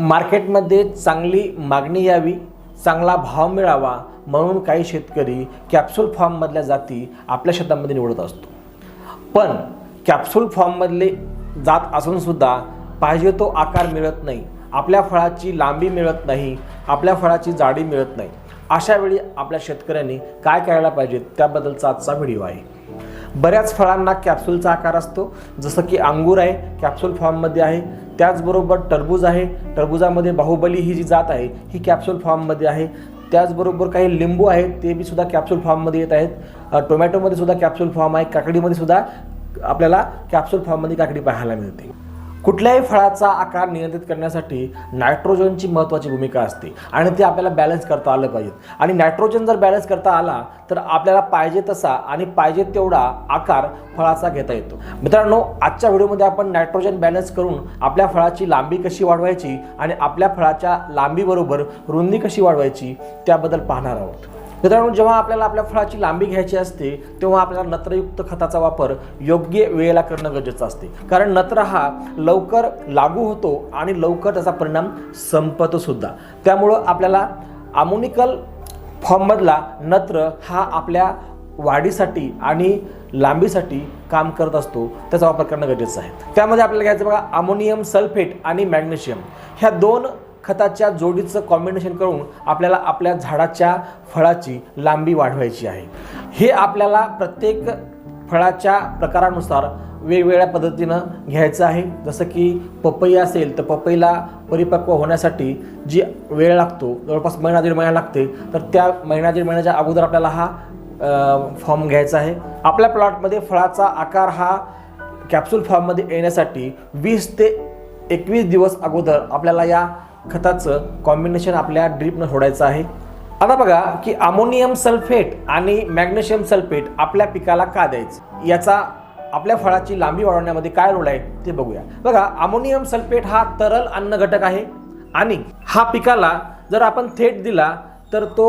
मार्केटमध्ये चांगली मागणी यावी चांगला भाव मिळावा म्हणून काही शेतकरी कॅप्सूल फॉर्ममधल्या जाती आपल्या शेतामध्ये निवडत असतो. पण कॅप्सूल फॉर्ममधले जात असूनसुद्धा पाहिजे तो आकार मिळत नाही आपल्या फळाची लांबी मिळत नाही आपल्या फळाची जाडी मिळत नाही. अशावेळी आपल्या शेतकऱ्यांनी काय करायला पाहिजे? त्याबद्दलचा आजचा व्हिडिओ आहे. बऱ्याच फळांना कॅप्सूलचा आकार असतो. जसं की अंगूर आहे कॅप्सूल फॉर्ममध्ये आहे. त्याचबरोबर टरबूज आहे. टरबुजामध्ये बाहुबली ही जी जात आहे ही कॅप्सूल फॉर्ममध्ये आहे. त्याचबरोबर काही लिंबू आहेत ते बी सुद्धा कॅप्सूल फॉर्ममध्ये येत आहेत. टोमॅटोमध्ये सुद्धा कॅप्सूल फॉर्म आहे. काकडीमध्ये सुद्धा आपल्याला कॅप्सूल फॉर्ममध्ये काकडी पाहायला मिळते. कुठल्याही फळाचा आकार नियंत्रित करण्यासाठी नायट्रोजनची महत्त्वाची भूमिका असते आणि ते आपल्याला बॅलन्स करता आलं पाहिजे. आणि नायट्रोजन जर बॅलन्स करता आला तर आपल्याला पाहिजे तसा आणि पाहिजे तेवढा आकार फळाचा घेता येतो. मित्रांनो आजच्या व्हिडिओमध्ये आपण नायट्रोजन बॅलन्स करून आपल्या फळाची लांबी कशी वाढवायची आणि आपल्या फळाच्या लांबीबरोबर रुंदी कशी वाढवायची त्याबद्दल पाहणार आहोत. मित्रांनो जेव्हा आपल्याला आपल्या फळाची लांबी घ्यायची असते तेव्हा आपल्याला नत्रयुक्त खताचा वापर योग्य वेळेला करणं गरजेचं असते. कारण नत्र हा लवकर लागू होतो आणि लवकर त्याचा परिणाम संपतो सुद्धा. त्यामुळं आपल्याला अमोनिकल फॉर्ममधला नत्र हा आपल्या वाढीसाठी आणि लांबीसाठी काम करत असतो त्याचा वापर करणं गरजेचं आहे. त्यामध्ये आपल्याला घ्यायचं बघा अमोनियम सल्फेट आणि मॅग्नेशियम ह्या दोन खताच्या जोडीचं कॉम्बिनेशन करून आपल्याला आपल्या झाडाच्या फळाची लांबी वाढवायची आहे. हे आपल्याला प्रत्येक फळाच्या प्रकारानुसार वेगवेगळ्या पद्धतीनं घ्यायचं आहे. जसं की पपई असेल तर पपईला परिपक्व होण्यासाठी जी वेळ लागतो जवळपास महिना दीड महिना लागते तर त्या महिना दीड महिन्याच्या अगोदर आपल्याला हा फॉर्म घ्यायचा आहे. आपल्या प्लॉटमध्ये फळाचा आकार हा कॅप्सूल फॉर्ममध्ये येण्यासाठी वीस ते एकवीस दिवस अगोदर आपल्याला या खताचं कॉम्बिनेशन आपल्या ड्रीपनं सोडायचं आहे. आता बघा की अमोनियम सल्फेट आणि मॅग्नेशियम सल्फेट आपल्या पिकाला का द्यायचं? याचा आपल्या फळाची लांबी वाढवण्यामध्ये काय रोल आहे ते बघूया. बघा अमोनियम सल्फेट हा तरल अन्न घटक आहे आणि हा पिकाला जर आपण थेट दिला तर तो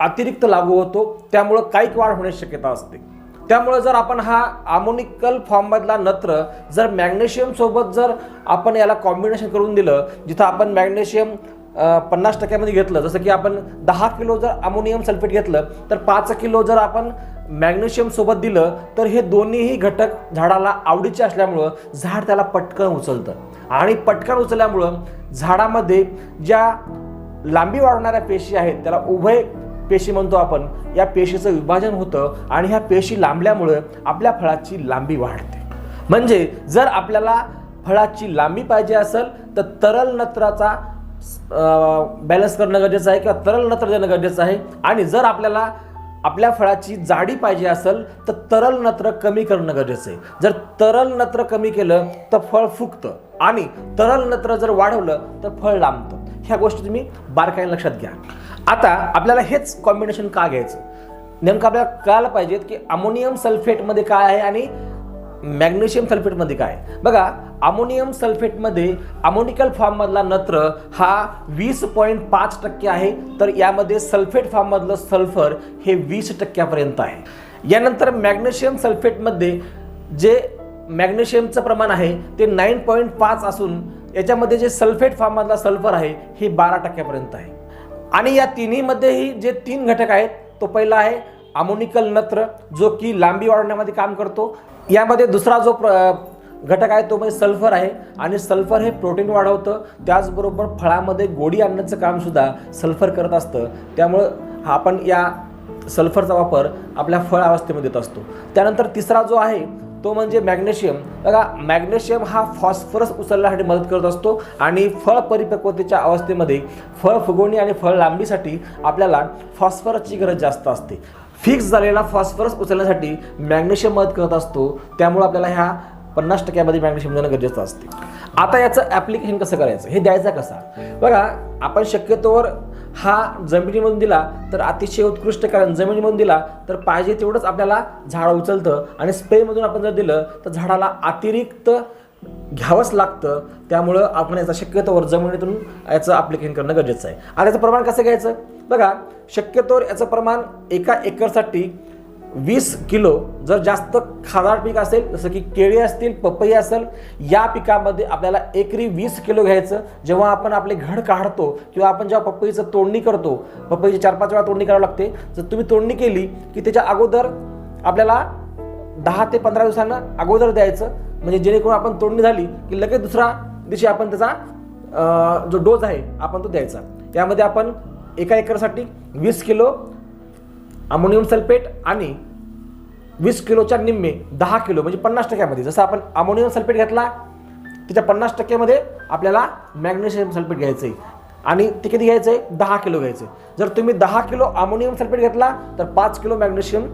अतिरिक्त लागू होतो. त्यामुळं काहीक वाढ होण्याची शक्यता असते. त्यामुळं जर आपण हा अमोनिकल फॉर्ममधला नत्र जर मॅग्नेशियमसोबत जर आपण याला कॉम्बिनेशन करून दिलं जिथं आपण मॅग्नेशियम पन्नास टक्क्यामध्ये घेतलं जसं की आपण दहा किलो जर अमोनियम सल्फेट घेतलं तर पाच किलो जर आपण मॅग्नेशियमसोबत दिलं तर हे दोन्हीही घटक झाडाला आवडीचे असल्यामुळं झाड त्याला पटकन उचलतं. आणि पटकन उचलल्यामुळं झाडामध्ये ज्या लांबी वाढवणाऱ्या पेशी आहेत त्याला उभय पेशी म्हणतो आपण या पेशीचं विभाजन होतं आणि ह्या पेशी लांबल्यामुळं आपल्या फळाची लांबी वाढते. म्हणजे जर आपल्याला फळाची लांबी पाहिजे असेल तर तरल नत्राचा बॅलन्स करणं गरजेचं आहे किंवा तरल नत्र देणं गरजेचं आहे. आणि जर आपल्याला आपल्या फळाची जाडी पाहिजे असेल तर तरल नत्र कमी करणं गरजेचं आहे. जर तरल नत्र कमी केलं तर फळ फुगतं. आणि तरल नत्र जर वाढवलं तर फळ लांबतं. ह्या गोष्टी तुम्ही बारकाईने लक्षात घ्या. आता आपल्याला हेच कॉम्बिनेशन का घ्यायचं? नेमकं आपल्याला कळायला पाहिजे की अमोनियम सल्फेटमध्ये काय आहे आणि मॅग्नेशियम सल्फेटमध्ये काय आहे? बघा अमोनियम सल्फेटमध्ये अमोनिकल फॉर्ममधला नत्र हा वीस पॉईंट पाच टक्के आहे तर यामध्ये सल्फेट फॉर्ममधलं सल्फर हे वीस टक्क्यापर्यंत आहे. यानंतर मॅग्नेशियम सल्फेटमध्ये जे मॅग्नेशियमचं प्रमाण आहे ते नाईन पॉईंट पाच असून याच्यामध्ये जे सल्फेट फॉर्ममधला सल्फर आहे हे बारा टक्क्यापर्यंत आहे. आणि या तिन्हीमध्येही जे तीन घटक आहेत तो पहिला आहे अमोनिकल नत्र जो की लांबी वाढवण्यामध्ये काम करतो. यामध्ये दुसरा जो प्र घटक आहे तो म्हणजे सल्फर आहे. आणि सल्फर हे प्रोटीन वाढवतं. त्याचबरोबर फळामध्ये गोडी आणण्याचं कामसुद्धा सल्फर करत असतं. त्यामुळं हा आपण या सल्फरचा वापर आपल्या फळ अवस्थेमध्ये देत असतो. त्यानंतर तिसरा जो आहे तो म्हणजे मॅग्नेशियम. बघा मॅग्नेशियम हा फॉस्फरस उचलण्यासाठी मदत करत असतो आणि फळ परिपक्वतेच्या अवस्थेमध्ये फळ फुगवणी आणि फळ लांबीसाठी आपल्याला फॉस्फरसची गरज जास्त असते. फिक्स झालेला फॉस्फरस उचलण्यासाठी मॅग्नेशियम मदत करत असतो. त्यामुळे आपल्याला ह्या पन्नास टक्क्यामध्ये मॅग्नेशियम देणं गरजेचं असते. आता याचं ॲप्लिकेशन कसं करायचं? हे द्यायचं कसा? बघा आपण शक्यतोवर हा जमिनीमधून दिला तर अतिशय उत्कृष्ट कारण जमिनीमधून दिला तर पाहिजे तेवढंच आपल्याला झाड उचलतं आणि स्प्रेमधून आपण जर दिलं तर झाडाला अतिरिक्त घ्यावंच लागतं. त्यामुळं आपण याचा शक्यतोवर जमिनीतून याचं ॲप्लिकेशन करणं गरजेचं आहे. आणि याचं प्रमाण कसं घ्यायचं? बघा शक्यतोवर याचं प्रमाण एका एकरसाठी वीस किलो जर जास्त खादार पीक असेल जसं की केळी असतील पपई असेल या पिकामध्ये आपल्याला एकरी वीस किलो घ्यायचं. जेव्हा आपण आपले घड काढतो किंवा आपण जेव्हा पपईचं तोडणी करतो पपईची चार पाच वेळा तोडणी करावी लागते. जर तुम्ही तोडणी केली की त्याच्या अगोदर आपल्याला दहा ते पंधरा दिवसांना अगोदर द्यायचं. म्हणजे जेणेकरून आपण तोडणी झाली की लगेच दुसरा दिवशी आपण त्याचा जो डोस आहे आपण तो द्यायचा. यामध्ये आपण एका एकरसाठी वीस किलो अमोनियम सल्फेट आणि वीस किलोच्या निम्मे दहा किलो म्हणजे पन्नास टक्क्यामध्ये. जसं आपण अमोनियम सल्फेट घेतला त्याच्या पन्नास टक्क्यामध्ये आपल्याला मॅग्नेशियम सल्फेट घ्यायचं आहे आणि ते किती घ्यायचं आहे दहा किलो घ्यायचं आहे जर तुम्ही दहा किलो अमोनियम सल्फेट घेतला तर पाच किलो मॅग्नेशियम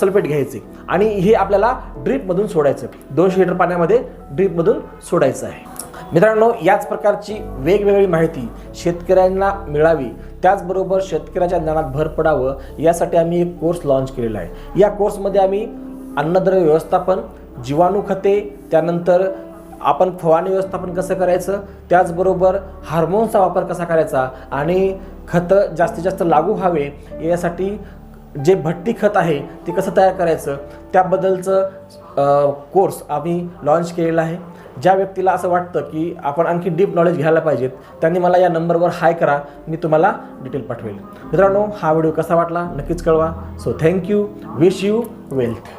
सल्फेट घ्यायचे आणि हे आपल्याला ड्रीपमधून सोडायचं दोनशे लिटर पाण्यामध्ये ड्रीपमधून सोडायचं आहे. मित्रांनो याच प्रकारची वेगवेगळी माहिती शेतकऱ्यांना मिळावी त्याचबरोबर शेतकऱ्याच्या ज्ञानात भर पडावं यासाठी आम्ही एक कोर्स लॉन्च केलेला आहे. या कोर्समध्ये आम्ही अन्नद्रव्य व्यवस्थापन जीवाणू खते त्यानंतर आपण फवारणी व्यवस्थापन कसं करायचं त्याचबरोबर हार्मोन्सचा वापर कसा करायचा आणि खतं जास्तीत जास्त लागू व्हावे यासाठी जे भट्टी खत आहे ते कसं तयार करायचं त्याबद्दलचं कोर्स आम्ही लॉन्च केलेला आहे. ज्या व्यक्तीला असं वाटतं की आपण आणखी डीप नॉलेज घ्यायला पाहिजेत त्यांनी मला या नंबरवर हाय करा मी तुम्हाला डिटेल पाठवेल. मित्रांनो हा व्हिडिओ कसा वाटला? नक्कीच कळवा. So thank you wish you wealth